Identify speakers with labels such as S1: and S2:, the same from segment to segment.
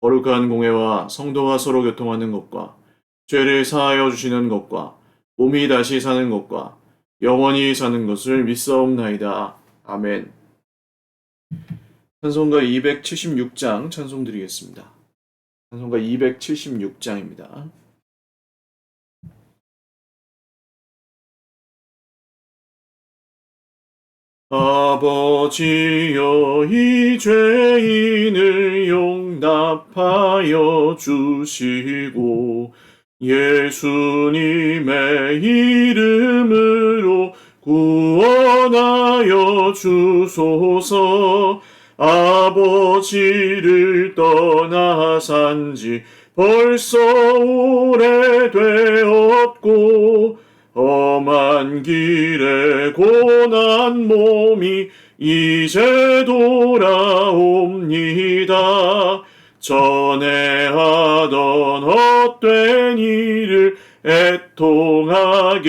S1: 거룩한 공회와 성도가 서로 교통하는 것과 죄를 사하여 주시는 것과 몸이 다시 사는 것과 영원히 사는 것을 믿사옵나이다. 아멘. 찬송가 276장 찬송 드리겠습니다. 찬송가 276장입니다. 아버지여 이 죄인을 용납하여 주시고 예수님의 이름으로 구원하여 주소서. 아버지를 떠나 산지 벌써 오래되었고 험한 길에 고난 몸이 이제 돌아옵니다. 전에 하던 헛된 일을 애통하게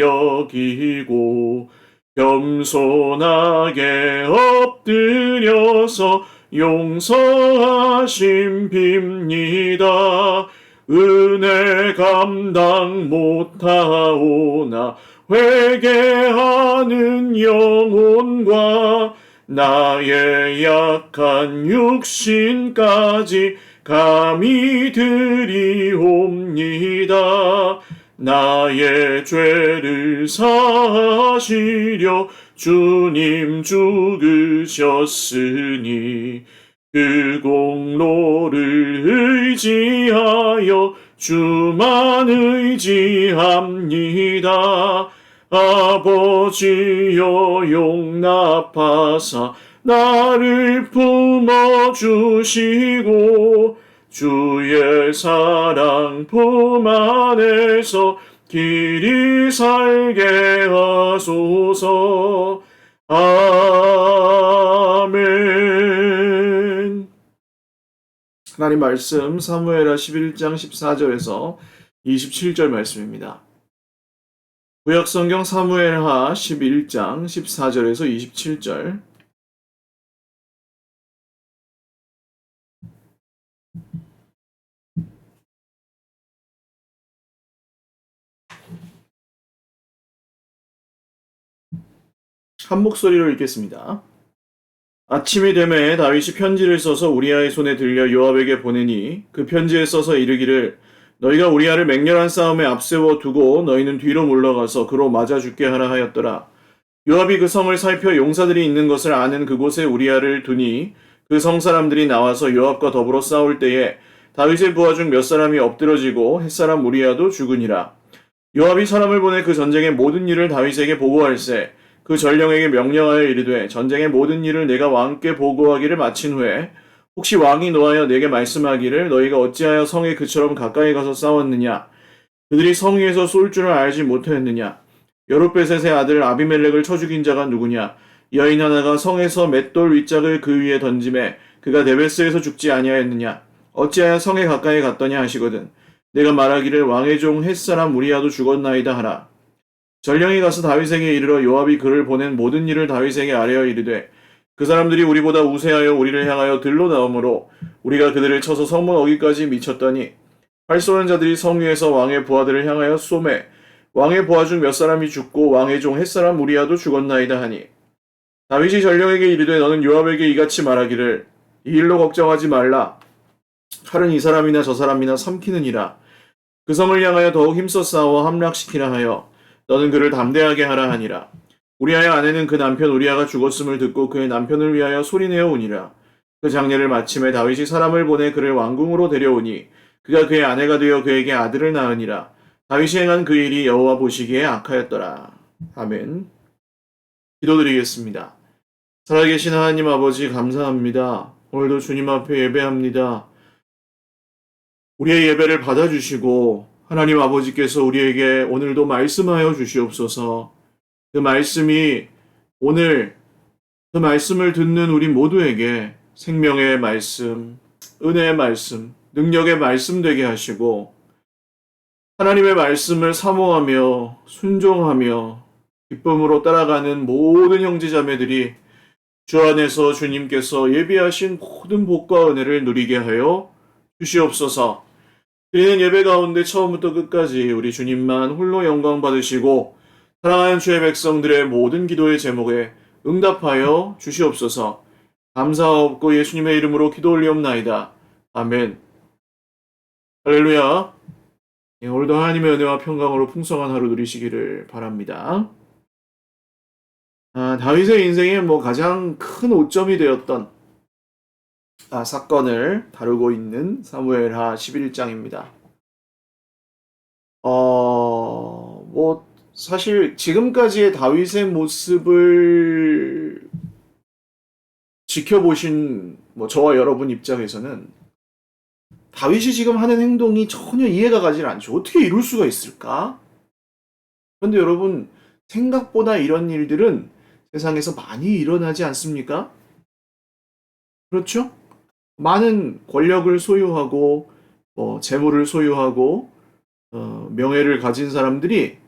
S1: 여기고 겸손하게 엎드려서 용서하심 빕니다. 은혜 감당 못하오나 회개하는 영혼과 나의 약한 육신까지 감히 드리옵니다. 나의 죄를 사하시려 주님 죽으셨으니 그 공로를 의지하여 주만 의지합니다. 아버지여 용납하사 나를 품어 주시고 주의 사랑 품 안에서 길이 살게 하소서. 아멘. 하나님 말씀 사무엘하 11장 14절에서 27절 말씀입니다. 구약 성경 사무엘하 11장 14절에서 27절 한 목소리로 읽겠습니다. 아침이 되매 다윗이 편지를 써서 우리아의 손에 들려 요압에게 보내니 그 편지에 써서 이르기를 너희가 우리아를 맹렬한 싸움에 앞세워 두고 너희는 뒤로 물러가서 그로 맞아 죽게 하라 하였더라. 요압이 그 성을 살펴 용사들이 있는 것을 아는 그곳에 우리아를 두니 그 성 사람들이 나와서 요압과 더불어 싸울 때에 다윗의 부하 중 몇 사람이 엎드러지고 햇사람 우리아도 죽으니라. 요압이 사람을 보내 그 전쟁의 모든 일을 다윗에게 보고할세 그 전령에게 명령하여 이르되 전쟁의 모든 일을 내가 왕께 보고하기를 마친 후에 혹시 왕이 노하여 내게 말씀하기를 너희가 어찌하여 성에 그처럼 가까이 가서 싸웠느냐? 그들이 성 위에서 쏠 줄을 알지 못하였느냐? 여룻베셋의 아들 아비멜렉을 쳐 죽인 자가 누구냐? 여인 하나가 성에서 맷돌 윗짝을 그 위에 던짐에 그가 데베스에서 죽지 아니하였느냐? 어찌하여 성에 가까이 갔더냐 하시거든. 내가 말하기를 왕의 종 햇사람 우리야도 죽었나이다 하라 전령이 가서 다윗에게 이르러 요압이 그를 보낸 모든 일을 다윗에게 아뢰어 이르되 그 사람들이 우리보다 우세하여 우리를 향하여 들로 나오므로 우리가 그들을 쳐서 성문 어기까지 미쳤더니 활 쏘는 자들이 성 위에서 왕의 부하들을 향하여 쏘매 왕의 부하 중 몇 사람이 죽고 왕의 종 햇사람 우리야도 죽었나이다 하니. 다윗이 전령에게 이르되 너는 요압에게 이같이 말하기를 이 일로 걱정하지 말라. 칼은 이 사람이나 저 사람이나 삼키느니라. 그 성을 향하여 더욱 힘써 싸워 함락시키라 하여 너는 그를 담대하게 하라 하니라. 우리아의 아내는 그 남편 우리아가 죽었음을 듣고 그의 남편을 위하여 소리내어 오니라. 그 장례를 마침에 다윗이 사람을 보내 그를 왕궁으로 데려오니 그가 그의 아내가 되어 그에게 아들을 낳으니라. 다윗이 행한 그 일이 여호와 보시기에 악하였더라. 아멘. 기도드리겠습니다. 살아계신 하나님 아버지 감사합니다. 오늘도 주님 앞에 예배합니다. 우리의 예배를 받아주시고 하나님 아버지께서 우리에게 오늘도 말씀하여 주시옵소서. 그 말씀이 오늘 그 말씀을 듣는 우리 모두에게 생명의 말씀, 은혜의 말씀, 능력의 말씀 되게 하시고 하나님의 말씀을 사모하며 순종하며 기쁨으로 따라가는 모든 형제자매들이 주 안에서 주님께서 예비하신 모든 복과 은혜를 누리게 하여 주시옵소서. 드리는 예배 가운데 처음부터 끝까지 우리 주님만 홀로 영광 받으시고 사랑하는 주의 백성들의 모든 기도의 제목에 응답하여 주시옵소서. 감사하옵고 예수님의 이름으로 기도 올리옵나이다. 아멘. 할렐루야. 예, 오늘도 하나님의 은혜와 평강으로 풍성한 하루 누리시기를 바랍니다. 아, 다윗의 인생에 뭐 가장 큰 오점이 되었던 아, 사건을 다루고 있는 사무엘하 11장입니다. 어, 뭐 사실 지금까지의 다윗의 모습을 지켜보신 뭐 저와 여러분 입장에서는 다윗이 지금 하는 행동이 전혀 이해가 가질 않죠. 어떻게 이럴 수가 있을까? 그런데 여러분 생각보다 이런 일들은 세상에서 많이 일어나지 않습니까? 그렇죠? 많은 권력을 소유하고 뭐 재물을 소유하고 어, 명예를 가진 사람들이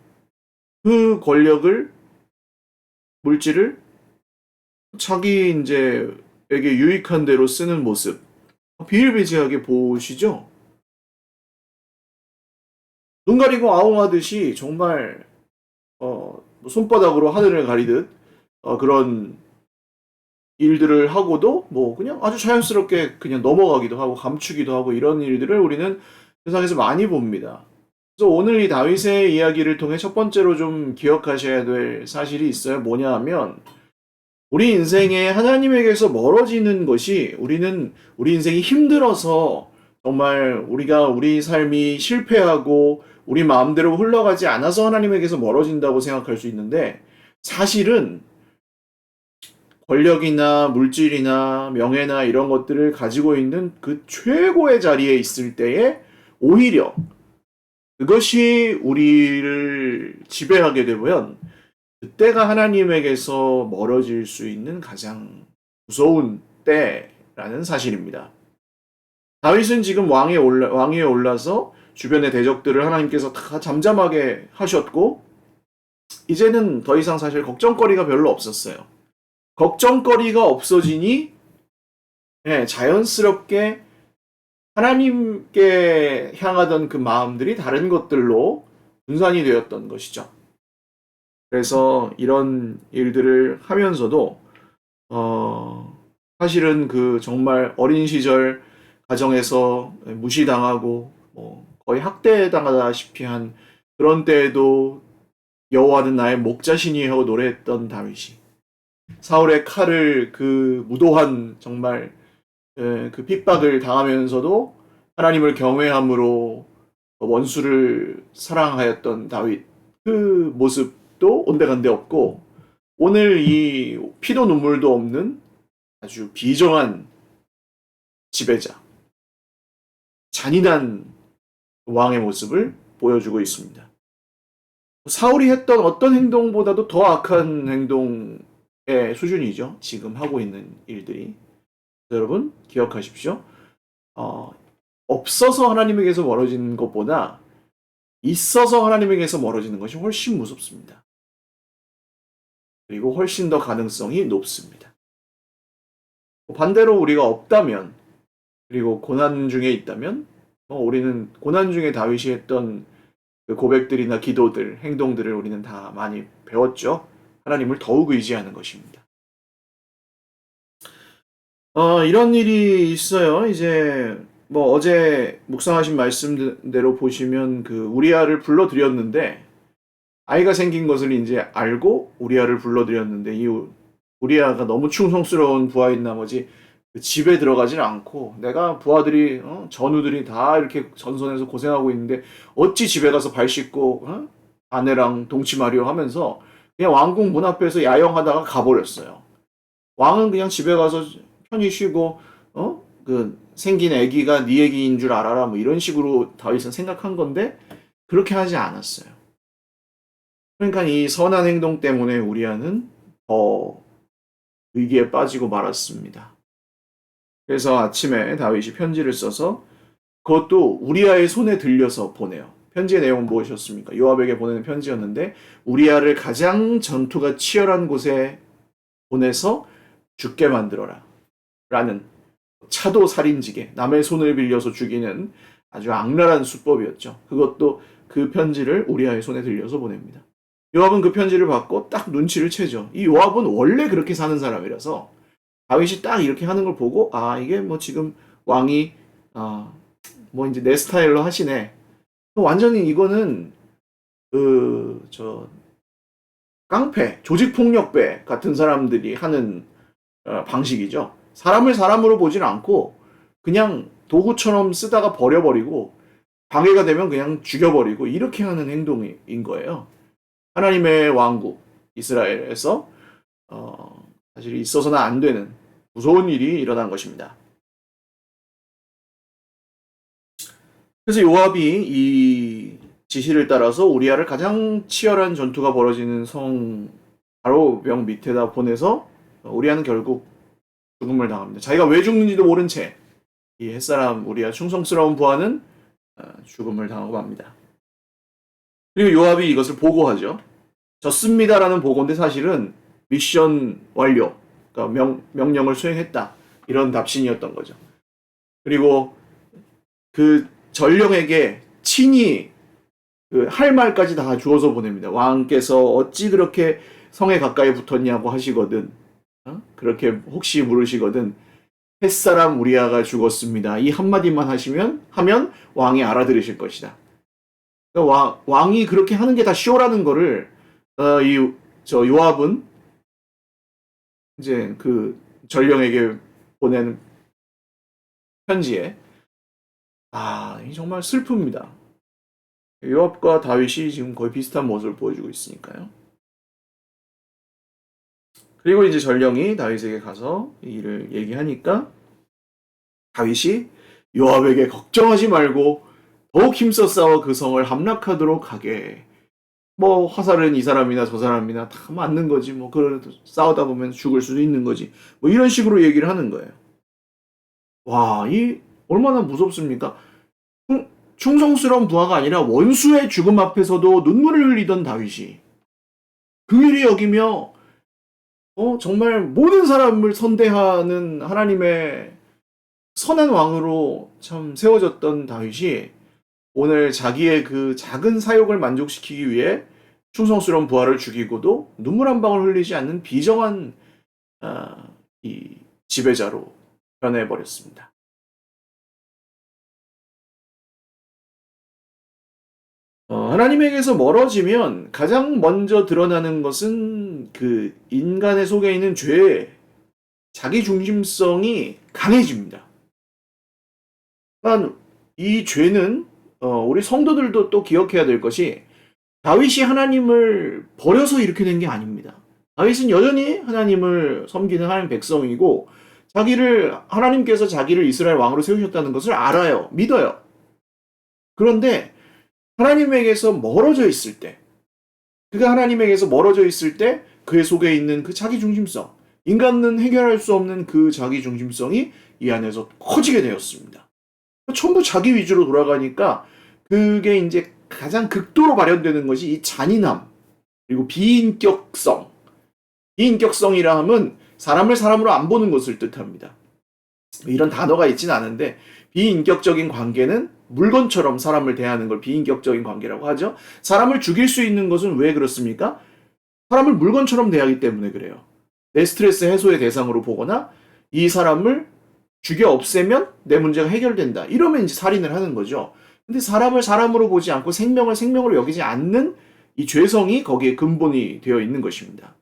S1: 그 권력을 물질을 자기 이제에게 유익한 대로 쓰는 모습 비일비재하게 보시죠? 눈 가리고 아웅하듯이 정말 어, 손바닥으로 하늘을 가리듯 어, 그런 일들을 하고도 뭐 그냥 아주 자연스럽게 그냥 넘어가기도 하고 감추기도 하고 이런 일들을 우리는 세상에서 많이 봅니다. 그래서 오늘 이 다윗의 이야기를 통해 첫 번째로 좀 기억하셔야 될 사실이 있어요. 뭐냐 하면 우리 인생에 하나님에게서 멀어지는 것이 우리는 우리 인생이 힘들어서 정말 우리가 우리 삶이 실패하고 우리 마음대로 흘러가지 않아서 하나님에게서 멀어진다고 생각할 수 있는데 사실은 권력이나 물질이나 명예나 이런 것들을 가지고 있는 그 최고의 자리에 있을 때에 오히려 그것이 우리를 지배하게 되면 그때가 하나님에게서 멀어질 수 있는 가장 무서운 때라는 사실입니다. 다윗은 지금 왕에 올라, 왕위에 올라서 주변의 대적들을 하나님께서 다 잠잠하게 하셨고 이제는 더 이상 사실 걱정거리가 별로 없었어요. 걱정거리가 없어지니 예, 자연스럽게 하나님께 향하던 그 마음들이 다른 것들로 분산이 되었던 것이죠. 그래서 이런 일들을 하면서도 어, 사실은 그 정말 어린 시절 가정에서 무시당하고 뭐 거의 학대당하다시피 한 그런 때에도 여호와는 나의 목자신이 하고 노래했던 다윗이 사울의 칼을 그 무도한 정말 에, 그 핍박을 당하면서도 하나님을 경외함으로 원수를 사랑하였던 다윗 그 모습도 온데간데 없고 오늘 이 피도 눈물도 없는 아주 비정한 지배자 잔인한 왕의 모습을 보여주고 있습니다. 사울이 했던 어떤 행동보다도 더 악한 행동의 수준이죠. 지금 하고 있는 일들이. 여러분 기억하십시오. 어, 없어서 하나님에게서 멀어지는 것보다 있어서 하나님에게서 멀어지는 것이 훨씬 무섭습니다. 그리고 훨씬 더 가능성이 높습니다. 반대로 우리가 없다면 그리고 고난 중에 있다면 어, 우리는 고난 중에 다윗이 했던 그 고백들이나 기도들, 행동들을 우리는 다 많이 배웠죠. 하나님을 더욱 의지하는 것입니다. 어, 이런 일이 있어요. 이제 뭐 어제 묵상하신 말씀대로 보시면 그 우리아를 불러드렸는데 아이가 생긴 것을 이제 알고 우리아를 불러드렸는데 이 우리아가 너무 충성스러운 부하인 나머지 그 집에 들어가질 않고 내가 부하들이 어? 전우들이 다 이렇게 전선에서 고생하고 있는데 어찌 집에 가서 발 씻고 어? 아내랑 동침하려 하면서 그냥 왕궁 문 앞에서 야영하다가 가버렸어요. 왕은 그냥 집에 가서 편히 쉬고 어? 그 생긴 아기가 네 아기인 줄 알아라 뭐 이런 식으로 다윗은 생각한 건데 그렇게 하지 않았어요. 그러니까 이 선한 행동 때문에 우리아는 더 위기에 빠지고 말았습니다. 그래서 아침에 다윗이 편지를 써서 그것도 우리아의 손에 들려서 보내요. 편지의 내용은 무엇이었습니까? 요압에게 보내는 편지였는데 우리아를 가장 전투가 치열한 곳에 보내서 죽게 만들어라. 라는 차도 살인지게 남의 손을 빌려서 죽이는 아주 악랄한 수법이었죠. 그것도 그 편지를 우리아의 손에 들려서 보냅니다. 요압은 그 편지를 받고 딱 눈치를 채죠. 이 요압은 원래 그렇게 사는 사람이라서 다윗이 딱 이렇게 하는 걸 보고 아 이게 뭐 지금 왕이 아뭐 이제 내 스타일로 하시네. 완전히 이거는 그 저 깡패, 조직폭력배 같은 사람들이 하는 어, 방식이죠. 사람을 사람으로 보질 않고 그냥 도구처럼 쓰다가 버려버리고 방해가 되면 그냥 죽여버리고 이렇게 하는 행동인 거예요. 하나님의 왕국 이스라엘에서 어, 사실 있어서는 안 되는 무서운 일이 일어난 것입니다. 그래서 요압이 이 지시를 따라서 우리아를 가장 치열한 전투가 벌어지는 성 바로 명 밑에다 보내서 우리아는 결국 죽음을 당합니다. 자기가 왜 죽는지도 모른 채 이 햇사람 우리아 충성스러운 부하는 어, 죽음을 당하고 맙니다. 그리고 요압이 이것을 보고하죠. 졌습니다라는 보고인데 사실은 미션 완료, 그러니까 명, 명령을 수행했다 이런 답신이었던 거죠. 그리고 그 전령에게 친히 그 할 말까지 다 주어서 보냅니다. 왕께서 어찌 그렇게 성에 가까이 붙었냐고 하시거든. 어? 그렇게 혹시 물으시거든. 햇사람 우리아가 죽었습니다. 이 한마디만 하시면 하면 왕이 알아들으실 것이다. 그러니까 왕, 왕이 그렇게 하는 게 다 쇼라는 거를 어, 이저 요압은 이제 그 전령에게 보낸 편지에 아, 이 정말 슬픕니다. 요압과 다윗이 지금 거의 비슷한 모습을 보여주고 있으니까요. 그리고 이제 전령이 다윗에게 가서 이 일을 얘기하니까 다윗이 요압에게 걱정하지 말고 더욱 힘써 싸워 그 성을 함락하도록 하게. 뭐 화살은 이 사람이나 저 사람이나 다 맞는 거지. 뭐 그래도 싸우다 보면 죽을 수도 있는 거지. 뭐 이런 식으로 얘기를 하는 거예요. 와, 이 얼마나 무섭습니까? 충, 충성스러운 부하가 아니라 원수의 죽음 앞에서도 눈물을 흘리던 다윗이 긍휼히 여기며 어, 정말 모든 사람을 선대하는 하나님의 선한 왕으로 참 세워졌던 다윗이 오늘 자기의 그 작은 사욕을 만족시키기 위해 충성스러운 부하를 죽이고도 눈물 한 방울 흘리지 않는 비정한 아, 이 지배자로 변해버렸습니다. 하나님에게서 멀어지면 가장 먼저 드러나는 것은 그 인간의 속에 있는 죄, 자기 중심성이 강해집니다. 이 죄는 어, 우리 성도들도 또 기억해야 될 것이 다윗이 하나님을 버려서 이렇게 된 게 아닙니다. 다윗은 여전히 하나님을 섬기는 하나님 백성이고 자기를 하나님께서 자기를 이스라엘 왕으로 세우셨다는 것을 알아요. 믿어요. 그런데 하나님에게서 멀어져 있을 때, 그가 하나님에게서 멀어져 있을 때 그의 속에 있는 그 자기 중심성, 인간은 해결할 수 없는 그 자기 중심성이 이 안에서 커지게 되었습니다. 전부 자기 위주로 돌아가니까 그게 이제 가장 극도로 발현되는 것이 이 잔인함, 그리고 비인격성. 비인격성이라 함은 사람을 사람으로 안 보는 것을 뜻합니다. 이런 단어가 있진 않은데 비인격적인 관계는 물건처럼 사람을 대하는 걸 비인격적인 관계라고 하죠. 사람을 죽일 수 있는 것은 왜 그렇습니까? 사람을 물건처럼 대하기 때문에 그래요. 내 스트레스 해소의 대상으로 보거나 이 사람을 죽여 없애면 내 문제가 해결된다. 이러면 이제 살인을 하는 거죠. 근데 사람을 사람으로 보지 않고 생명을 생명으로 여기지 않는 이 죄성이 거기에 근본이 되어 있는 것입니다.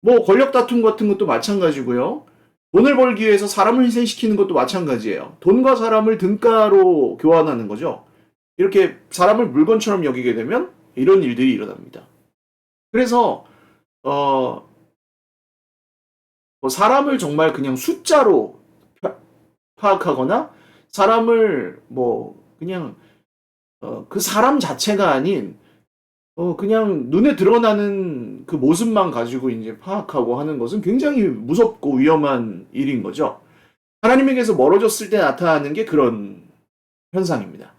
S1: 뭐 권력 다툼 같은 것도 마찬가지고요. 돈을 벌기 위해서 사람을 희생시키는 것도 마찬가지예요. 돈과 사람을 등가로 교환하는 거죠. 이렇게 사람을 물건처럼 여기게 되면 이런 일들이 일어납니다. 그래서 어, 뭐 사람을 정말 그냥 숫자로 파악하거나 사람을 뭐 그냥 어, 그 사람 자체가 아닌 어, 그냥 눈에 드러나는 그 모습만 가지고 이제 파악하고 하는 것은 굉장히 무섭고 위험한 일인 거죠. 하나님에게서 멀어졌을 때 나타나는 게 그런 현상입니다.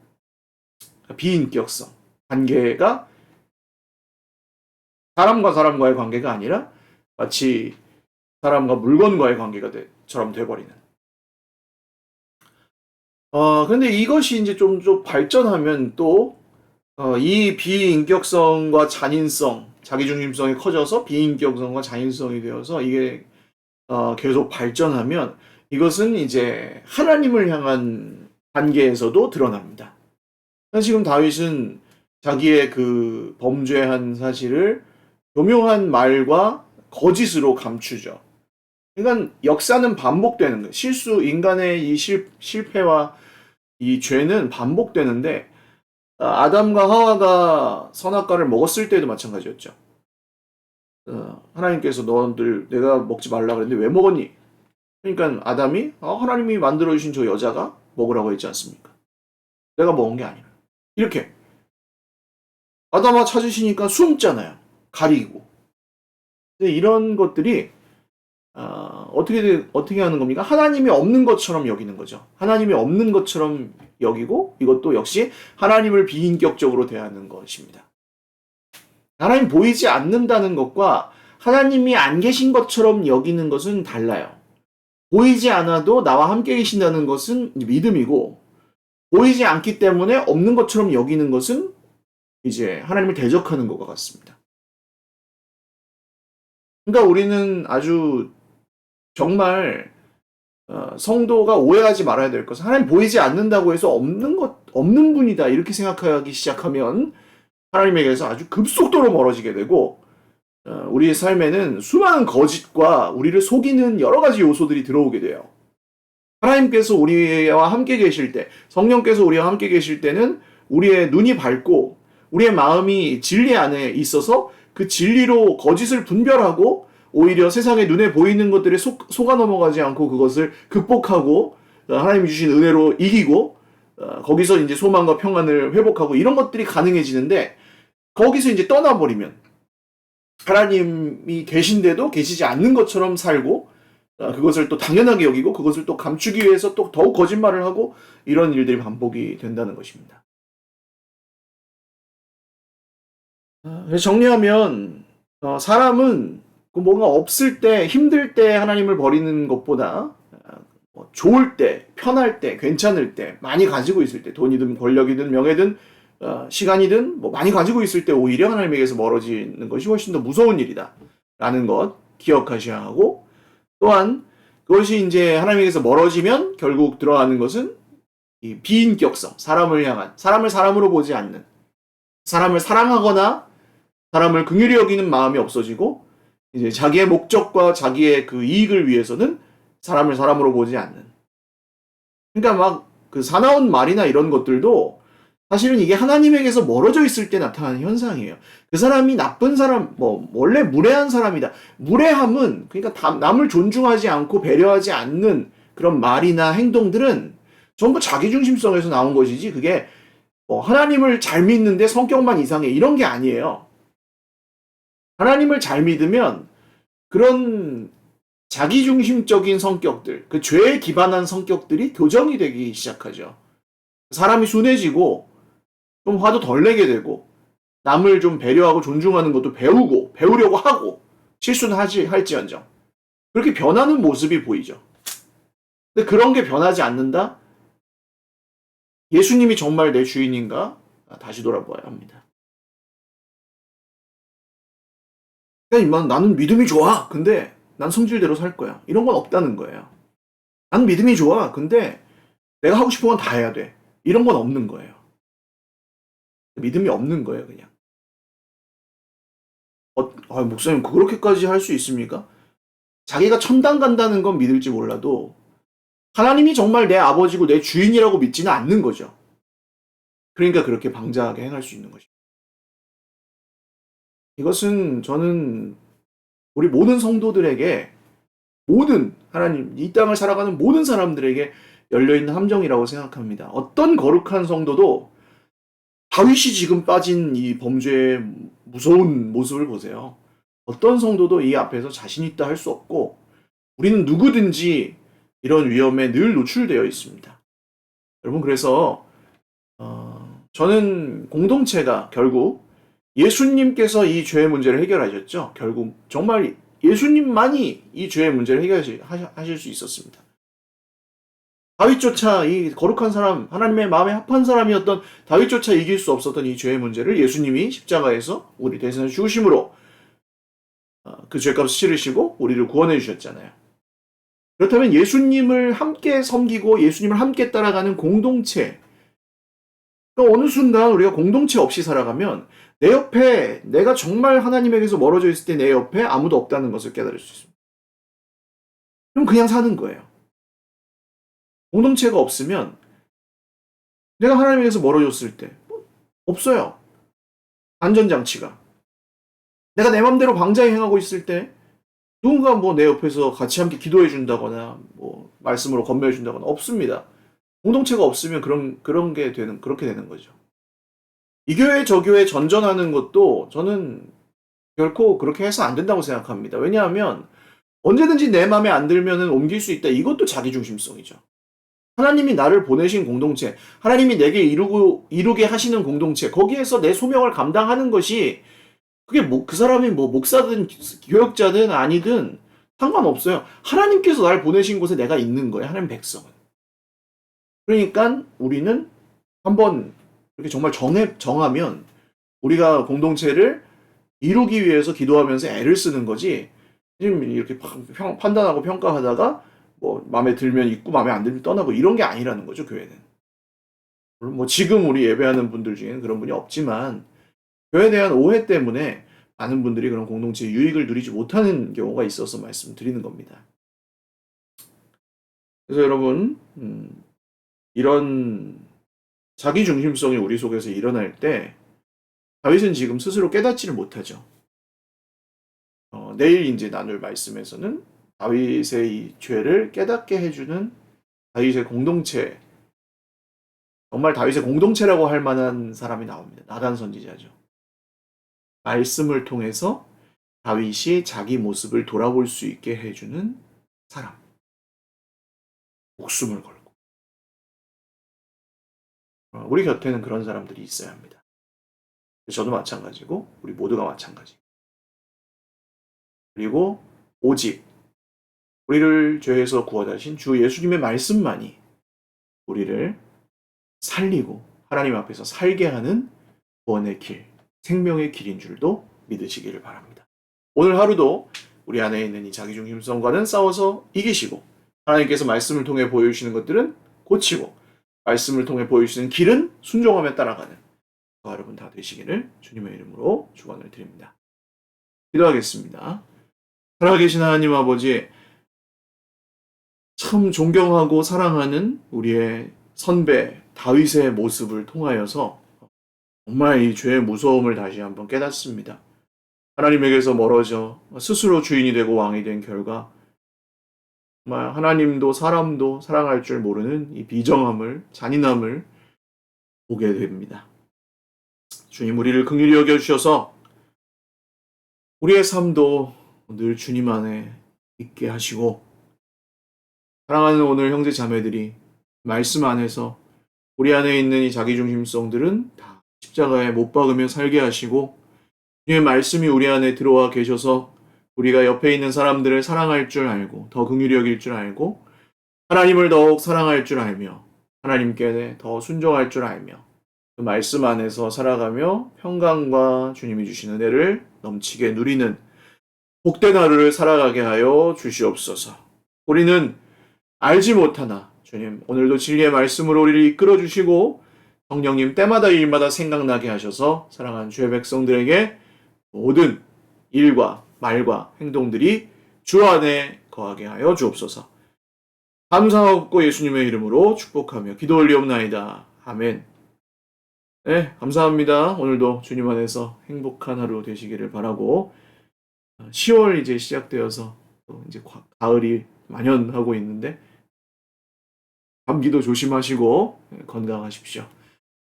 S1: 비인격성. 관계가 사람과 사람과의 관계가 아니라 마치 사람과 물건과의 관계가 돼,처럼 돼버리는. 어, 근데 이것이 이제 좀, 좀 발전하면 또, 어, 이 비인격성과 잔인성, 자기중심성이 커져서 비인격성과 잔인성이 되어서 이게, 어, 계속 발전하면 이것은 이제 하나님을 향한 관계에서도 드러납니다. 지금 다윗은 자기의 그 범죄한 사실을 교묘한 말과 거짓으로 감추죠. 그러니까 역사는 반복되는 거예요. 실수, 인간의 이 실, 실패와 이 죄는 반복되는데, 아, 아담과 하와가 선악과를 먹었을 때도 마찬가지였죠. 어, 하나님께서 너들 내가 먹지 말라 그랬는데 왜 먹었니? 그러니까 아담이 어, 하나님이 만들어 주신 저 여자가 먹으라고 했지 않습니까? 내가 먹은 게 아니라 이렇게 아담아 찾으시니까 숨잖아요. 가리고. 근데 이런 것들이 어, 어떻게 어떻게 하는 겁니까? 하나님이 없는 것처럼 여기는 거죠. 하나님이 없는 것처럼 여기고 이것도 역시 하나님을 비인격적으로 대하는 것입니다. 하나님 보이지 않는다는 것과 하나님이 안 계신 것처럼 여기는 것은 달라요. 보이지 않아도 나와 함께 계신다는 것은 믿음이고 보이지 않기 때문에 없는 것처럼 여기는 것은 이제 하나님을 대적하는 것과 같습니다. 그러니까 우리는 아주 정말 어, 성도가 오해하지 말아야 될 것은 하나님 보이지 않는다고 해서 없는 것 없는 분이다 이렇게 생각하기 시작하면 하나님에게서 아주 급속도로 멀어지게 되고 어, 우리의 삶에는 수많은 거짓과 우리를 속이는 여러 가지 요소들이 들어오게 돼요. 하나님께서 우리와 함께 계실 때, 성령께서 우리와 함께 계실 때는 우리의 눈이 밝고 우리의 마음이 진리 안에 있어서 그 진리로 거짓을 분별하고 오히려 세상에 눈에 보이는 것들에 속, 속아 넘어가지 않고 그것을 극복하고 어, 하나님이 주신 은혜로 이기고 어, 거기서 이제 소망과 평안을 회복하고 이런 것들이 가능해지는데 거기서 이제 떠나버리면 하나님이 계신데도 계시지 않는 것처럼 살고 어, 그것을 또 당연하게 여기고 그것을 또 감추기 위해서 또 더욱 거짓말을 하고 이런 일들이 반복이 된다는 것입니다. 어, 정리하면 어, 사람은 그 뭔가 없을 때 힘들 때 하나님을 버리는 것보다 뭐 좋을 때 편할 때 괜찮을 때 많이 가지고 있을 때 돈이든 권력이든 명예든 시간이든 뭐 많이 가지고 있을 때 오히려 하나님에게서 멀어지는 것이 훨씬 더 무서운 일이다. 라는 것 기억하셔야 하고 또한 그것이 이제 하나님에게서 멀어지면 결국 들어가는 것은 이 비인격성 사람을 향한 사람을 사람으로 보지 않는 사람을 사랑하거나 사람을 긍휼히 여기는 마음이 없어지고 이제 자기의 목적과 자기의 그 이익을 위해서는 사람을 사람으로 보지 않는. 그러니까 막 그 사나운 말이나 이런 것들도 사실은 이게 하나님에게서 멀어져 있을 때 나타나는 현상이에요. 그 사람이 나쁜 사람, 뭐, 원래 무례한 사람이다. 무례함은, 그러니까 남을 존중하지 않고 배려하지 않는 그런 말이나 행동들은 전부 자기중심성에서 나온 것이지, 그게 뭐 하나님을 잘 믿는데 성격만 이상해. 이런 게 아니에요. 하나님을 잘 믿으면 그런 자기중심적인 성격들, 그 죄에 기반한 성격들이 교정이 되기 시작하죠. 사람이 순해지고 좀 화도 덜 내게 되고 남을 좀 배려하고 존중하는 것도 배우고 배우려고 하고 실수는 하지 할지언정 그렇게 변하는 모습이 보이죠. 근데 그런 게 변하지 않는다? 예수님이 정말 내 주인인가? 다시 돌아보아야 합니다. 그러니까 나는 믿음이 좋아. 근데 난 성질대로 살 거야. 이런 건 없다는 거예요. 난 믿음이 좋아. 근데 내가 하고 싶은 건 다 해야 돼. 이런 건 없는 거예요. 믿음이 없는 거예요, 그냥. 어, 아, 목사님, 그렇게까지 할 수 있습니까? 자기가 천당 간다는 건 믿을지 몰라도 하나님이 정말 내 아버지고 내 주인이라고 믿지는 않는 거죠. 그러니까 그렇게 방자하게 행할 수 있는 것입니다. 이것은 저는 우리 모든 성도들에게 모든 하나님 이 땅을 살아가는 모든 사람들에게 열려 있는 함정이라고 생각합니다. 어떤 거룩한 성도도 다윗이 지금 빠진 이 범죄의 무서운 모습을 보세요. 어떤 성도도 이 앞에서 자신 있다 할 수 없고 우리는 누구든지 이런 위험에 늘 노출되어 있습니다. 여러분 그래서 어, 저는 공동체가 결국 예수님께서 이 죄의 문제를 해결하셨죠. 결국 정말 예수님만이 이 죄의 문제를 해결하실 수 있었습니다. 다윗조차 이 거룩한 사람, 하나님의 마음에 합한 사람이었던 다윗조차 이길 수 없었던 이 죄의 문제를 예수님이 십자가에서 우리 대신에 죽으심으로 어, 그 죄값을 치르시고 우리를 구원해 주셨잖아요. 그렇다면 예수님을 함께 섬기고 예수님을 함께 따라가는 공동체, 그러니까 어느 순간 우리가 공동체 없이 살아가면 내 옆에 내가 정말 하나님에게서 멀어져 있을 때 내 옆에 아무도 없다는 것을 깨달을 수 있습니다. 그럼 그냥 사는 거예요. 공동체가 없으면 내가 하나님에게서 멀어졌을 때 없어요. 안전장치가. 내가 내 맘대로 방자히 행하고 있을 때 누군가 뭐 내 옆에서 같이 함께 기도해 준다거나 뭐 말씀으로 건면해 준다거나 없습니다. 공동체가 없으면 그런 그런 게 되는 그렇게 되는 거죠. 이 교회 저 교회 전전하는 것도 저는 결코 그렇게 해서 안 된다고 생각합니다. 왜냐하면 언제든지 내 마음에 안 들면은 옮길 수 있다. 이것도 자기 중심성이죠. 하나님이 나를 보내신 공동체, 하나님이 내게 이루고 이루게 하시는 공동체, 거기에서 내 소명을 감당하는 것이 그게 뭐 그 사람이 뭐 목사든 교역자든 아니든 상관없어요. 하나님께서 나를 보내신 곳에 내가 있는 거예요. 하나님 백성은. 그러니까 우리는 한번 이렇게 정말 정해 정하면 우리가 공동체를 이루기 위해서 기도하면서 애를 쓰는 거지. 지금 이렇게 평, 판단하고 평가하다가 뭐 마음에 들면 있고 마음에 안 들면 떠나고 이런 게 아니라는 거죠 교회는. 물론 뭐 지금 우리 예배하는 분들 중에는 그런 분이 없지만 교회에 대한 오해 때문에 많은 분들이 그런 공동체 유익을 누리지 못하는 경우가 있어서 말씀드리는 겁니다. 그래서 여러분 음, 이런 자기 중심성이 우리 속에서 일어날 때 다윗은 지금 스스로 깨닫지를 못하죠. 어, 내일 이제 나눌 말씀에서는 다윗의 이 죄를 깨닫게 해주는 다윗의 공동체 정말 다윗의 공동체라고 할 만한 사람이 나옵니다. 나단 선지자죠. 말씀을 통해서 다윗이 자기 모습을 돌아볼 수 있게 해주는 사람. 목숨을 걸고. 어, 우리 곁에는 그런 사람들이 있어야 합니다. 저도 마찬가지고, 우리 모두가 마찬가지. 그리고 오직 우리를 죄에서 구원하신 주 예수님의 말씀만이 우리를 살리고 하나님 앞에서 살게 하는 구원의 길, 생명의 길인 줄도 믿으시기를 바랍니다. 오늘 하루도 우리 안에 있는 이 자기중심성과는 싸워서 이기시고 하나님께서 말씀을 통해 보여주시는 것들은 고치고 말씀을 통해 보여주시는 길은 순종하며 따라가는 저 여러분 다 되시기를 주님의 이름으로 축원을 드립니다. 기도하겠습니다. 살아계신 하나님 아버지 참 존경하고 사랑하는 우리의 선배 다윗의 모습을 통하여서 정말 이 죄의 무서움을 다시 한번 깨닫습니다. 하나님에게서 멀어져 스스로 주인이 되고 왕이 된 결과 정말 하나님도 사람도 사랑할 줄 모르는 이 비정함을 잔인함을 보게 됩니다. 주님 우리를 긍휼히 여겨 주셔서 우리의 삶도 늘 주님 안에 있게 하시고 사랑하는 오늘 형제 자매들이 말씀 안에서 우리 안에 있는 이 자기중심성들은 다 십자가에 못 박으며 살게 하시고 주님의 말씀이 우리 안에 들어와 계셔서 우리가 옆에 있는 사람들을 사랑할 줄 알고 더 긍휼히 여길 줄 알고 하나님을 더욱 사랑할 줄 알며 하나님께 더 순종할 줄 알며 그 말씀 안에서 살아가며 평강과 주님이 주시는 은혜를 넘치게 누리는 복된 하루를 살아가게 하여 주시옵소서. 우리는 알지 못하나 주님 오늘도 진리의 말씀으로 우리를 이끌어 주시고 성령님 때마다 일마다 생각나게 하셔서 사랑하는 주의 백성들에게 모든 일과 말과 행동들이 주 안에 거하게 하여 주옵소서. 감사하고 예수님의 이름으로 축복하며 기도 올리옵나이다. 아멘. 네, 감사합니다. 오늘도 주님 안에서 행복한 하루 되시기를 바라고 10월 이제 시작되어서 또 이제 가을이 만연하고 있는데 감기도 조심하시고 예, 건강하십시오.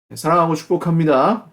S1: 네, 사랑하고 축복합니다.